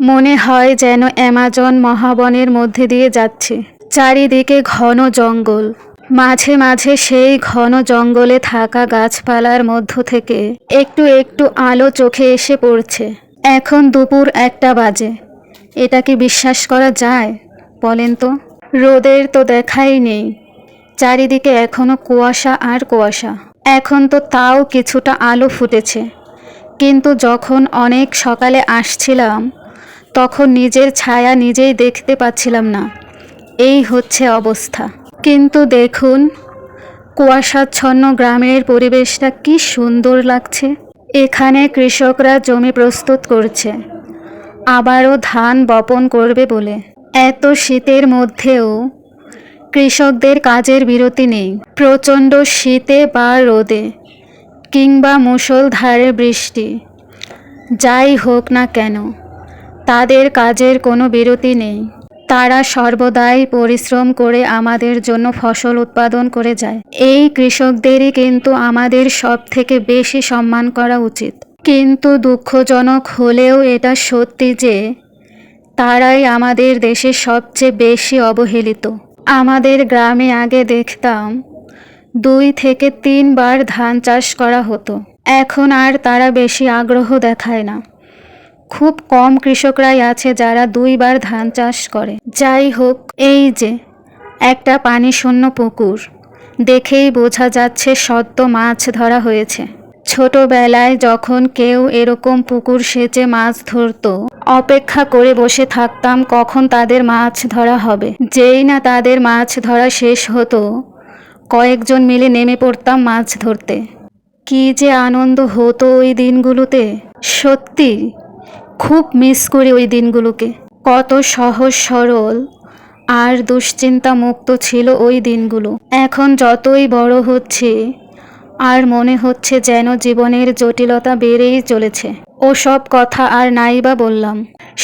মনে হয় যেন অ্যামাজন মহাবনের মধ্যে দিয়ে যাচ্ছে। চারিদিকে ঘন জঙ্গল। মাঝে মাঝে সেই ঘন জঙ্গলে থাকা গাছপালার মধ্য থেকে একটু একটু আলো চোখে এসে পড়ছে। এখন দুপুর একটা বাজে। এটা কি বিশ্বাস করা যায়, বলেন তো? রোদের তো দেখাই নেই। চারিদিকে এখনও কুয়াশা আর কুয়াশা। এখন তো তাও কিছুটা আলো ফুটেছে। কিন্তু যখন অনেক সকালে আসছিলাম তখন নিজের ছায়া নিজেই দেখতে পাচ্ছিলাম না। এই হচ্ছে অবস্থা। কিন্তু দেখুন, কুয়াশাচ্ছন্ন গ্রামের পরিবেশটা কি সুন্দর লাগছে। এখানে কৃষকরা জমি প্রস্তুত করছে। আবারও ধান বপন করবে বলে। এত শীতের মধ্যেও কৃষকদের কাজের বিরতি নেই। প্রচণ্ড শীতে বা রোদে, কিংবা মুষলধারে বৃষ্টি। যাই হোক না কেন তাদের কাজের কোনো বিরতি নেই। তারা সর্বদাই পরিশ্রম করে আমাদের জন্য ফসল উৎপাদন করে যায়। এই কৃষকদেরই কিন্তু আমাদের সব থেকে বেশি সম্মান করা উচিত। কিন্তু দুঃখজনক হলেও এটা সত্যি যে, তারাই আমাদের দেশে সবচেয়ে বেশি অবহেলিত। আমাদের গ্রামে আগে দেখতাম দুই থেকে তিনবার ধান চাষ করা হতো। এখন আর তারা বেশি আগ্রহ দেখায় না। খুব কম কৃষকরাই আছে যারা দুইবার ধান চাষ করে। যাই হোক, এই যে, একটা পানি শূন্য পুকুর। দেখেই বোঝা যাচ্ছে সদ্য মাছ ধরা হয়েছে। ছোটবেলায় যখন কেউ এরকম পুকুর সেচে মাছ ধরতো, অপেক্ষা করে বসে থাকতাম কখন তাদের মাছ ধরা হবে। যেই না তাদের মাছ ধরা শেষ হতো, কয়েকজন মিলে নেমে পড়তাম মাছ ধরতে। কি যে আনন্দ হতো ওই দিনগুলোতে। সত্যি খুব মিস করি ওই দিনগুলোকে। কত সহজ সরল আর দুশ্চিন্তা মুক্ত ছিল ওই দিনগুলো। এখন যতই বড় হচ্ছে, আর মনে হচ্ছে যেন জীবনের জটিলতা বেড়েই চলেছে। ওসব কথা আর নাই বা বললাম।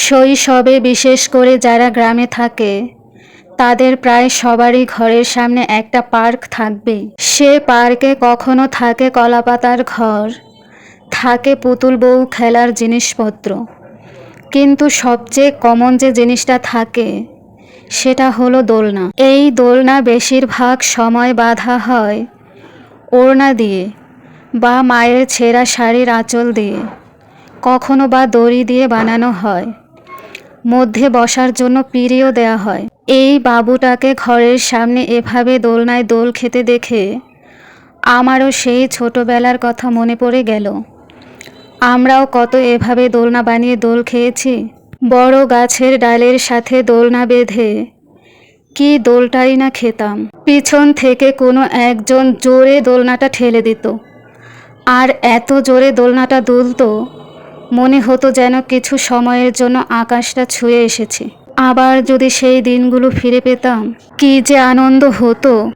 শৈশবে বিশেষ করে যারা গ্রামে থাকে, তাদের প্রায় সবারই ঘরের সামনে একটা পার্ক থাকবেই সে পার্কে কখনো থাকে কলাপাতার ঘর, থাকে পুতুল বউ খেলার জিনিসপত্র। কিন্তু সবচেয়ে কমন যে জিনিসটা থাকে, সেটা হলো দোলনা। এই দোলনা বেশিরভাগ সময় বাঁধা হয় ওড়না দিয়ে বা মায়ের ছেঁড়া শাড়ির আঁচল দিয়ে, কখনো বা দড়ি দিয়ে বানানো হয়। মধ্যে বসার জন্য পিড়িও দেয়া হয়। এই বাবুটাকে ঘরের সামনে এভাবে দোলনায় দোল খেতে দেখে আমারও সেই ছোটবেলার কথা মনে পড়ে গেল। আমরাও কত এভাবে দোলনা বানিয়ে দোল খেয়েছি। বড় গাছের ডালের সাথে দোলনা বেঁধে কি দোলটাই না খেতাম। পিছন থেকে কোনো একজন জোরে দোলনাটা ঠেলে দিত। আর এত জোরে দোলনাটা দুলতো, মনে হতো যেন কিছু সময়ের জন্য আকাশটা ছুঁয়ে এসেছে। আবার যদি সেই দিনগুলো ফিরে পেতাম, কি যে আনন্দ হতো।